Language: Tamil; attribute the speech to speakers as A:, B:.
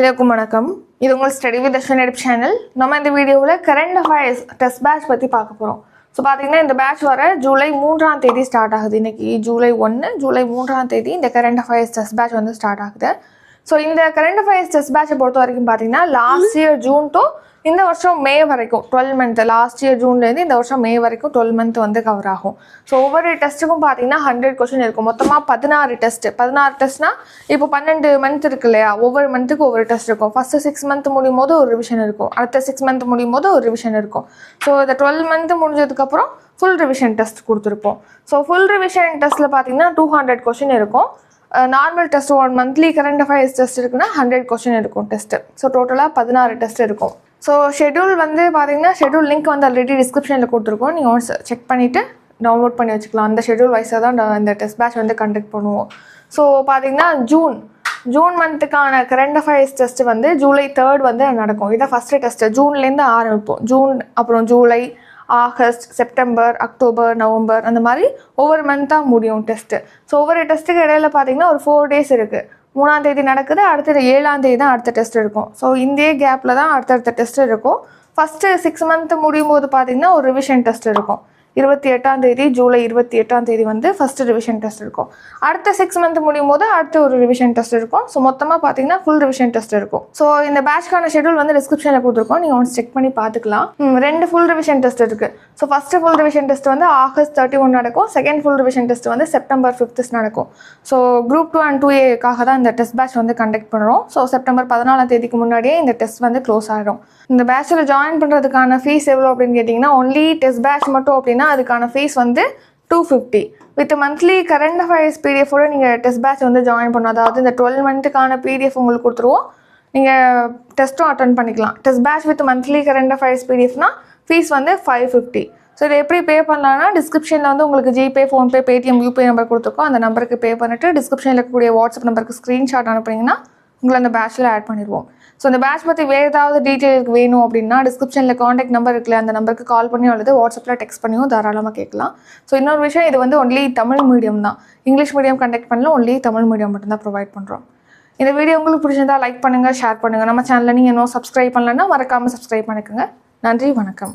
A: எல்லாருக்கும் வணக்கம். இது உங்கள் study with Darshan edu channel நம்ம இந்த வீடியோவில் கரண்ட் அஃபேர்ஸ் டெஸ்ட் பேட்ச் பற்றி பார்க்க போகிறோம் ஸோ பார்த்தீங்கன்னா இந்த பேட்ச் வர ஜூலை மூன்றாம் தேதி ஸ்டார்ட் ஆகுது. இன்றைக்கி ஜூலை ஒன்று ஜூலை மூன்றாம் தேதி இந்த கரண்ட் அஃபேர்ஸ் டெஸ்ட் பேட்ச் வந்து ஸ்டார்ட் ஆகுது. ஸோ இந்த கரண்ட் அஃபேர்ஸ் டெஸ்ட் பேட்சை பொறுத்த வரைக்கும் பார்த்தீங்கன்னா லாஸ்ட் இயர் ஜூன் டு இந்த வருஷம் மே வரைக்கும் டுவெல் மந்த் லாஸ்ட் இயர் ஜூன்லேருந்து இந்த வருஷம் மே வரைக்கும் டுவெல் மந்த் வந்து கவர் ஆகும். ஸோ ஒவ்வொரு டெஸ்ட்டுக்கும் பார்த்தீங்கன்னா ஹண்ட்ரட் கொஸ்டின் இருக்கும். மொத்தமாக பதினாறு டெஸ்ட் பதினாறு டெஸ்ட்னா இப்போ பன்னெண்டு மந்த் இருக்கு இல்லையா? ஒவ்வொரு மந்த்துக்கு ஒவ்வொரு டெஸ்ட் இருக்கும். ஃபஸ்ட்டு சிக்ஸ் மந்த் முடியும் போது ஒரு ரிவிஷன் இருக்கும். அடுத்த சிக்ஸ் மந்த் முடியும் போது ஒரு ரிவிஷன் இருக்கும். ஸோ இந்த டுவெல் மந்த் முடிஞ்சதுக்கப்புறம் ஃபுல் ரிவிஷன் டெஸ்ட் கொடுத்துருப்போம். ஸோ ஃபுல் ரிவிஷன் டெஸ்ட்டில் பார்த்தீங்கன்னா டூ ஹண்ட்ரட் கொஸ்டின் இருக்கும். Normal test one monthly current affairs test இருக்குன்னா ஹண்ட்ரட் கொஸ்டின் இருக்கும் டெஸ்ட்டு ஸோ டோட்டலாக பதினாறு டெஸ்ட் இருக்கும் ஸோ ஷெட்யூல் வந்து பார்த்தீங்கன்னா ஷெட்யூல் லிங்க் வந்து ஆல்ரெடி டிஸ்கிரிப்ஷனில் கொடுத்துருக்கோம். நீங்கள் ஒன்ஸ் செக் பண்ணிவிட்டு டவுன்லோட் பண்ணி வச்சுக்கலாம். அந்த ஷெட்யூல் வைஸாக தான் இந்த டெஸ்ட் பேட்ச் வந்து கண்டக்ட் பண்ணுவோம். ஸோ பார்த்தீங்கன்னா ஜூன் ஜூன் மந்த்துக்கான கரண்ட் அஃபேர்ஸ் டெஸ்ட் வந்து ஜூலை தேர்ட் வந்து நடக்கும். இதான் ஃபஸ்ட்டு டெஸ்ட்டு ஜூன்லேருந்து ஆரம்பிப்போம். ஜூன் அப்புறம் July August September October November அந்த மாதிரி ஒவ்வொரு மந்த்தாக முடியும் டெஸ்ட்டு ஸோ ஒவ்வொரு டெஸ்ட்டுக்கு இடையில பார்த்தீங்கன்னா ஒரு ஃபோர் டேஸ் இருக்குது மூணாம் தேதி நடக்குது அடுத்தது ஏழாம் தேதி தான் அடுத்த டெஸ்ட் இருக்கும் ஸோ இந்த கேப்பில் தான் அடுத்தடுத்த டெஸ்ட் இருக்கும். ஃபஸ்ட்டு சிக்ஸ் மந்த் முடியும் போது பார்த்தீங்கன்னா ஒரு ரிவிஷன் டெஸ்ட் இருக்கும். இருபத்தி எட்டாம் தேதி ஜூலை இருபத்தி எட்டாம் தேதி வந்து ஃபஸ்ட்டு ரிவிஷன் டெஸ்ட் இருக்கும். அடுத்த சிக்ஸ் மந்த் முடியும் போது அடுத்த ஒரு ரிவிஷன் டெஸ்ட் இருக்கும். ஸோ மொத்தமாக பார்த்தீங்கன்னா ஃபுல் ரிவிஷன் டெஸ்ட் இருக்கும். ஸோ இந்த பேட்ச்க்கான ஷெட்யூல் வந்து டிஸ்கிரிப்ஷனில் கொடுத்துருக்கோம். நீங்கள் ஒன்ஸ் செக் பண்ணி பார்த்துக்கலாம் ரெண்டு ஃபுல் ரிவிஷன் டெஸ்ட் இருக்குது so first full revision test வந்து ஆகஸ்ட் தேர்ட்டி ஒன் நடக்கும். செகண்ட் ஃபுல் ரிவிஷன் டெஸ்ட் வந்து செப்டம்பர் ஃபிஃப்த் நடக்கும். So group two and two ஏக்காக தான் இந்த டெஸ்ட் பேட்ச் வந்து கண்டக்ட் பண்ணுறோம் ஸோ செப்டம்பர் பதினாலாம் தேதிக்கு முன்னாடியே இந்த டெஸ்ட் வந்து க்ளோஸ் ஆகிடும் இந்த பேட்சில் ஜாயின் பண்ணுறதுக்கான ஃபீஸ் எவ்வளோ அப்படின்னு கேட்டிங்கன்னா ஒன்லி டெஸ்ட் பேட்ச் மட்டும் அப்படின்னா அதுக்கான ஃபீஸ் வந்து two fifty with monthly current affairs பிடிஎஃபோட நீங்கள் டெஸ்ட் பேட்ச் வந்து ஜாயின் பண்ணணும். அதாவது இந்த டுவெல் மந்த்துக்கான பிடிஎஃப் உங்களுக்கு கொடுத்துருவோம். நீங்கள் டெஸ்ட்டும் அட்டன் பண்ணிக்கலாம். Test batch with monthly current affairs பிடிஎஃப்னா fees வந்து ஃபைவ் ஃபிஃப்டி ஸோ இதை எப்படி பே பண்ணலாம்னா டிஸ்கிரிப்ஷனில் வந்து உங்களுக்கு GPay PhonePe Paytm UPI number கொடுத்துருக்கோம். அந்த நம்பருக்கு பே பண்ணிட்டு டிஸ்கிரிப்ஷனில் இருக்கக்கூடிய வாட்ஸ்அப் நம்பருக்கு ஸ்க்ரீன்ஷாட் அனுப்புனீங்கன்னா உங்களை அந்த பேட்ச்சில் ஆட் பண்ணிடுவோம். ஸோ அந்த பேட்ச் பற்றி வேறு ஏதாவது டீட்டெயிலுக்கு வேணும் அப்படின்னா டிஸ்கிரிப்ஷனில் காண்டாக்ட் நம்பர் இருக்குல்ல அந்த நம்பருக்கு கால் பண்ணி அல்லது வாட்ஸ்அப்பில் டெக்ஸ்ட் பண்ணியும் தாராளமாக கேட்கலாம். ஸோ இன்னொரு விஷயம் இது வந்து ஒன்லி தமிழ் மீடியம் தான். இங்கிலீஷ் மீடியம் கண்டக்ட் பண்ணல ஒன்லி தமிழ் மீடியம் மட்டும்தான் ப்ரொவைட் பண்ணுறோம் இந்த வீடியோ உங்களுக்கு பிடிச்சிருந்தா லைக் பண்ணுங்கள் ஷேர் பண்ணுங்கள் நம்ம சேனலில் நீங்கள் இன்னும் சப்ஸ்கிரைப் பண்ணலன்னா மறக்காமல் சப்ஸ்கிரைப் பண்ணிக்கோங்க. நன்றி வணக்கம்.